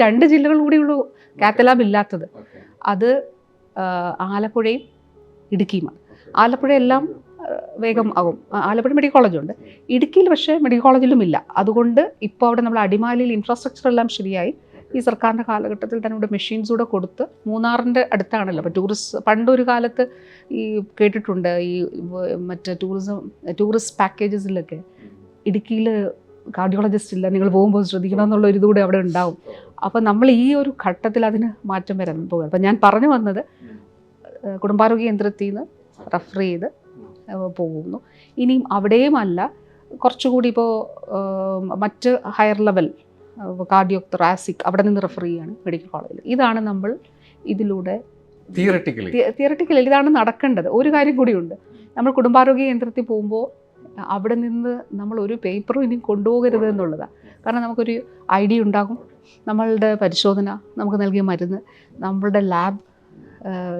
രണ്ട് ജില്ലകൾ കൂടിയുള്ളൂ cath lab ഇല്ലാത്തത്. അത് ആലപ്പുഴയും ഇടുക്കിയുമാണ്. ആലപ്പുഴ എല്ലാം വേഗം ആകും ആലപ്പുഴ മെഡിക്കൽ കോളേജുണ്ട്. ഇടുക്കിയിൽ പക്ഷേ മെഡിക്കൽ കോളേജിലും ഇല്ല. അതുകൊണ്ട് ഇപ്പോൾ അവിടെ നമ്മൾ അടിമാലിയിൽ ഇൻഫ്രാസ്ട്രക്ചർ എല്ലാം ശരിയായി. ഈ സർക്കാരിന്റെ കാലഘട്ടത്തിൽ തന്നെ ഇവിടെ മെഷീൻസ് കൂടെ കൊടുത്ത് മൂന്നാറിന്റെ അടുത്താണല്ലോ. അപ്പോൾ ടൂറിസ്റ്റ് പണ്ടൊരു കാലത്ത് ഈ കേട്ടിട്ടുണ്ട് ഈ മറ്റേ ടൂറിസം ടൂറിസ്റ്റ് പാക്കേജസിലൊക്കെ ഇടുക്കിയിൽ കാർഡിയോളജിസ്റ്റ് ഇല്ല നിങ്ങൾ പോകുമ്പോൾ ശ്രദ്ധിക്കണം എന്നുള്ള ഒരു ഇതുകൂടെ അവിടെ ഉണ്ടാവും. അപ്പോൾ നമ്മൾ ഈ ഒരു ഘട്ടത്തിൽ അതിന് മാറ്റം വരാൻ പോകുക അപ്പം ഞാൻ പറഞ്ഞു വന്നത് കുടുംബാരോഗ്യ കേന്ദ്രത്തിൽ നിന്ന് റെഫർ ചെയ്ത് പോകുന്നു. ഇനിയും അവിടെയും അല്ല കുറച്ചുകൂടി ഇപ്പോൾ മറ്റ് ഹയർ ലെവൽ കാർഡിയോ ത്രാസിക് അവിടെ നിന്ന് റെഫർ ചെയ്യാണ് മെഡിക്കൽ കോളേജിൽ ഇതാണ് നമ്മൾ ഇതിലൂടെ തിയറട്ടിക്കലി തിയറട്ടിക്കലി ഇതാണ് നടക്കേണ്ടത്. ഒരു കാര്യം കൂടിയുണ്ട്. നമ്മൾ കുടുംബാരോഗ്യ കേന്ദ്രത്തിൽ പോകുമ്പോൾ അവിടെ നിന്ന് നമ്മൾ ഒരു പേപ്പറും ഇനി കൊണ്ടുപോകരുത് എന്നുള്ളതാണ് കാരണം നമുക്കൊരു ഐ ഡി ഉണ്ടാകും. നമ്മളുടെ പരിശോധന നമുക്ക് നൽകിയ മരുന്ന് നമ്മളുടെ ലാബ്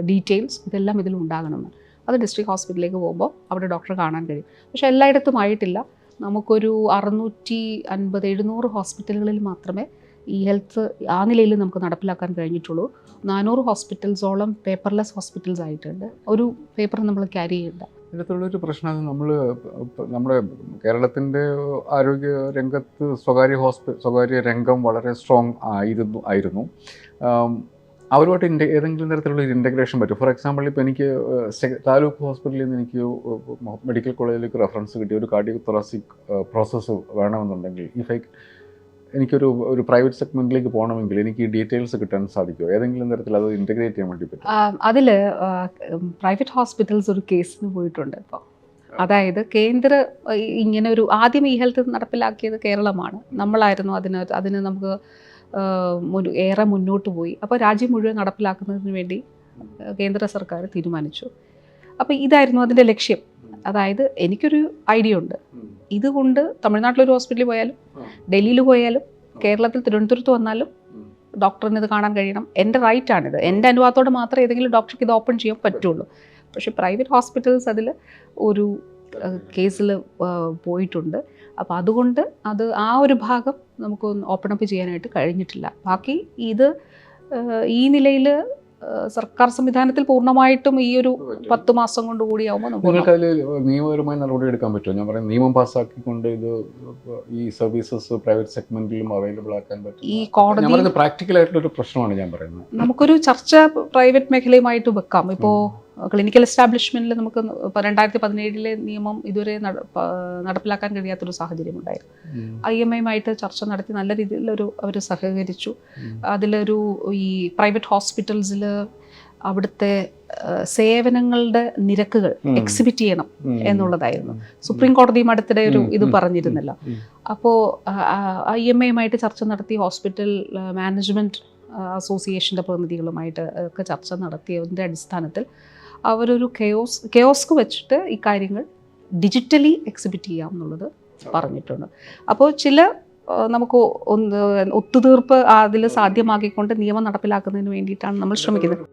ഡീറ്റെയിൽസ് ഇതെല്ലാം ഇതിൽ ഉണ്ടാകണമെന്ന്. അത് ഡിസ്ട്രിക്ട് ഹോസ്പിറ്റലിലേക്ക് പോകുമ്പോൾ അവിടെ ഡോക്ടറെ കാണാൻ കഴിയും. പക്ഷേ എല്ലായിടത്തും ആയിട്ടില്ല. നമുക്കൊരു അറുന്നൂറ്റി അൻപത് എഴുന്നൂറ് ഹോസ്പിറ്റലുകളിൽ മാത്രമേ ഈ ഹെൽത്ത് ആ നിലയിൽ നമുക്ക് നടപ്പിലാക്കാൻ കഴിഞ്ഞിട്ടുള്ളൂ. നാനൂറ് ഹോസ്പിറ്റൽസോളം പേപ്പർലെസ് ഹോസ്പിറ്റൽസ് ആയിട്ടുണ്ട്. ഒരു പേപ്പർ നമ്മൾ ക്യാരി ചെയ്യണ്ട. ഇതിനകത്തുള്ളൊരു പ്രശ്നം നമ്മൾ നമ്മുടെ കേരളത്തിന്റെ ആരോഗ്യ രംഗത്ത് സ്വകാര്യ ഹോസ്പിറ്റൽ സ്വകാര്യ രംഗം വളരെ സ്ട്രോങ് ആയിരുന്നു ആയിരുന്നു. അവരുമായിട്ട് ഇന്റെ ഏതെങ്കിലും തരത്തിലുള്ള ഒരു ഇന്റഗ്രേഷൻ പറ്റും. ഫോർ എക്സാമ്പിൾ ഇപ്പോൾ എനിക്ക് താലൂക്ക് ഹോസ്പിറ്റലിൽ നിന്ന് എനിക്ക് മെഡിക്കൽ കോളേജിലേക്ക് റെഫറൻസ് കിട്ടിയ ഒരു കാർഡിയോ തൊറാസിക് പ്രോസസ്സ് വേണമെന്നുണ്ടെങ്കിൽ ഇഫ് ഐ എനിക്കൊരു ഒരു പ്രൈവറ്റ് സെഗ്മെന്റിലേക്ക് പോകണമെങ്കിൽ എനിക്ക് ഡീറ്റെയിൽസ് കിട്ടാൻ സാധിക്കുമോ? ഏതെങ്കിലും തരത്തിൽ അത് ഇന്റഗ്രേറ്റ് ചെയ്യാൻ വേണ്ടി പറ്റും അതിൽ പ്രൈവറ്റ് ഹോസ്പിറ്റൽസ് ഒരു കേസിന് പോയിട്ടുണ്ട് ഇപ്പോൾ അതായത് കേന്ദ്ര ഇങ്ങനെ ഒരു ആദ്യം ഈ ഹെൽത്ത് നടപ്പിലാക്കിയത് കേരളമാണ്. നമ്മളായിരുന്നു അതിന് അതിന് നമുക്ക് ഏറെ മുന്നോട്ട് പോയി. അപ്പോൾ രാജ്യം മുഴുവൻ നടപ്പിലാക്കുന്നതിന് വേണ്ടി കേന്ദ്ര സർക്കാർ തീരുമാനിച്ചു. അപ്പോൾ ഇതായിരുന്നു അതിന്റെ ലക്ഷ്യം. അതായത് എനിക്കൊരു ഐഡിയ ഉണ്ട്. ഇതുകൊണ്ട് തമിഴ്നാട്ടിലൊരു ഹോസ്പിറ്റലിൽ പോയാലും ഡൽഹിയിൽ പോയാലും കേരളത്തിൽ തിരുവനന്തപുരത്ത് വന്നാലും ഡോക്ടറിന് ഇത് കാണാൻ കഴിയണം. എന്റെ റൈറ്റ് ആണിത്. എന്റെ അനുവാദത്തോടെ മാത്രമേ ഏതെങ്കിലും ഡോക്ടർക്ക് ഇത് ഓപ്പൺ ചെയ്യാൻ പറ്റുള്ളൂ. പക്ഷേ പ്രൈവറ്റ് ഹോസ്പിറ്റൽസ് അതിൽ ഒരു കേസിൽ പോയിട്ടുണ്ട്. അപ്പോൾ അതുകൊണ്ട് അത് ആ ഒരു ഭാഗം നമുക്ക് ഓപ്പൺ അപ്പ് ചെയ്യാനായിട്ട് കഴിഞ്ഞിട്ടില്ല. ബാക്കി ഇത് ഈ നിലയിൽ സർക്കാർ സംവിധാനത്തിൽ പൂർണമായിട്ടും ഈ ഒരു പത്ത് മാസം കൊണ്ട് കൂടിയാവുമ്പോൾ നിങ്ങൾക്ക് അതിൽ നിയമപരമായി നടപടി എടുക്കാൻ പറ്റുമോ? ഞാൻ പറയാം നിയമം പാസ്സാക്കിക്കൊണ്ട് ഇത് ഈ സർവീസസ് പ്രൈവറ്റ് സെഗ്മെന്റിലും അവൈലബിൾ ആക്കാൻ പറ്റും ഈ കോടതി പ്രാക്ടിക്കൽ ആയിട്ടുള്ള ഒരു പ്രശ്നമാണ് ഞാൻ പറയുന്നത്. നമുക്കൊരു ചർച്ച പ്രൈവറ്റ് മേഖലയുമായിട്ട് വെക്കാം. ഇപ്പോൾ ക്ലിനിക്കൽ എസ്റ്റാബ്ലിഷ്മെന്റിൽ നമുക്ക് രണ്ടായിരത്തി പതിനേഴിലെ നിയമം ഇതുവരെ നടപ്പിലാക്കാൻ കഴിയാത്തൊരു സാഹചര്യം ഉണ്ടായിരുന്നു ഐ എം ഐയുമായിട്ട് ചർച്ച നടത്തി നല്ല രീതിയിലൊരു അവർ സഹകരിച്ചു. അതിലൊരു ഈ പ്രൈവറ്റ് ഹോസ്പിറ്റൽസിൽ അവിടുത്തെ സേവനങ്ങളുടെ നിരക്കുകൾ എക്സിബിറ്റ് ചെയ്യണം എന്നുള്ളതായിരുന്നു. സുപ്രീം കോടതിയും അടുത്തിടെ ഒരു ഇത് പറഞ്ഞിരുന്നില്ല. അപ്പോൾ ഐ എം എയുമായിട്ട് ചർച്ച നടത്തി ഹോസ്പിറ്റൽ മാനേജ്മെന്റ് അസോസിയേഷന്റെ പ്രതിനിധികളുമായിട്ട് ഒക്കെ ചർച്ച നടത്തിയതിന്റെ അടിസ്ഥാനത്തിൽ അവരൊരു കെയോസ് കെയോസ്ക് വെച്ചിട്ട് ഈ കാര്യങ്ങൾ ഡിജിറ്റലി എക്സിബിറ്റ് ചെയ്യാം എന്നുള്ളത് പറഞ്ഞിട്ടുണ്ട്. അപ്പോൾ ചില നമുക്ക് ഒന്ന് ഒത്തുതീർപ്പ് അതിൽ സാധ്യമാക്കിക്കൊണ്ട് നിയമം നടപ്പിലാക്കുന്നതിന് വേണ്ടിയിട്ടാണ് നമ്മൾ ശ്രമിക്കുന്നത്.